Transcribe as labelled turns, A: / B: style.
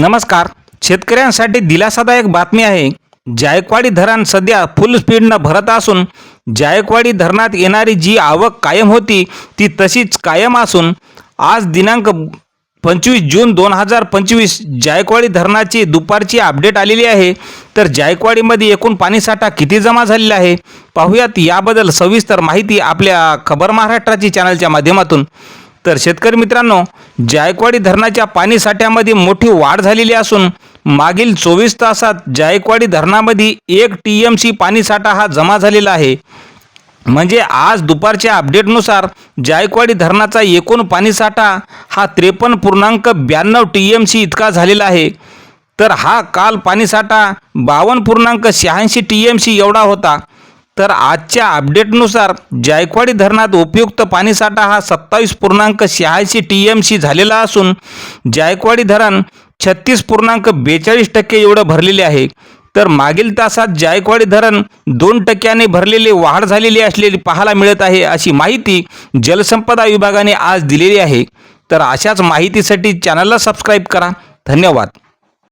A: नमस्कार. शेतकऱ्यांसाठी दिलासादायक बातमी आहे. जायकवाडी धरण सध्या फुल स्पीडनं भरत असून जायकवाडी धरणात येणारी जी आवक कायम होती ती तशीच कायम असून आज दिनांक पंचवीस जून दोन हजार पंचवीस जायकवाडी धरणाची दुपारची अपडेट आलेली आहे. तर जायकवाडीमध्ये एकूण पाणीसाठा किती जमा झालेला आहे? पाहूयात याबद्दल सविस्तर माहिती आपल्या खबर महाराष्ट्राची चॅनलच्या माध्यमातून. तर शेतकरी मित्रांनो जायकवाडी धरणाच्या पाणीसाठ्यामध्ये मोठी वाढ झालेली असून मागील चोवीस तासात जायकवाडी धरणामध्ये एक टी एम सी पाणीसाठा हा जमा झालेला आहे. म्हणजे आज दुपारच्या अपडेटनुसार जायकवाडी धरणाचा एकूण पाणीसाठा हा त्रेपन्न पूर्णांक ब्याण्णव टी एम सी इतका झालेला आहे. तर हा काल पाणीसाठा बावन्न पूर्णांक शहाऐंशी टी एम सी एवढा होता. तर आजच्या अपडेटनुसार जायकवाडी धरणात उपयुक्त पाणीसाठा हा सत्तावीस पूर्णांक शहाऐंशी टी एम सी झालेला असून जायकवाडी धरण छत्तीस पूर्णांक बेचाळीस टक्के एवढं भरलेले आहे. तर मागील तासात जायकवाडी धरण दोन टक्क्याने भरलेली वाढ झालेली असलेली पाहायला मिळत आहे अशी माहिती जलसंपदा विभागाने आज दिलेली आहे. तर अशाच माहितीसाठी चॅनलला सबस्क्राईब करा. धन्यवाद.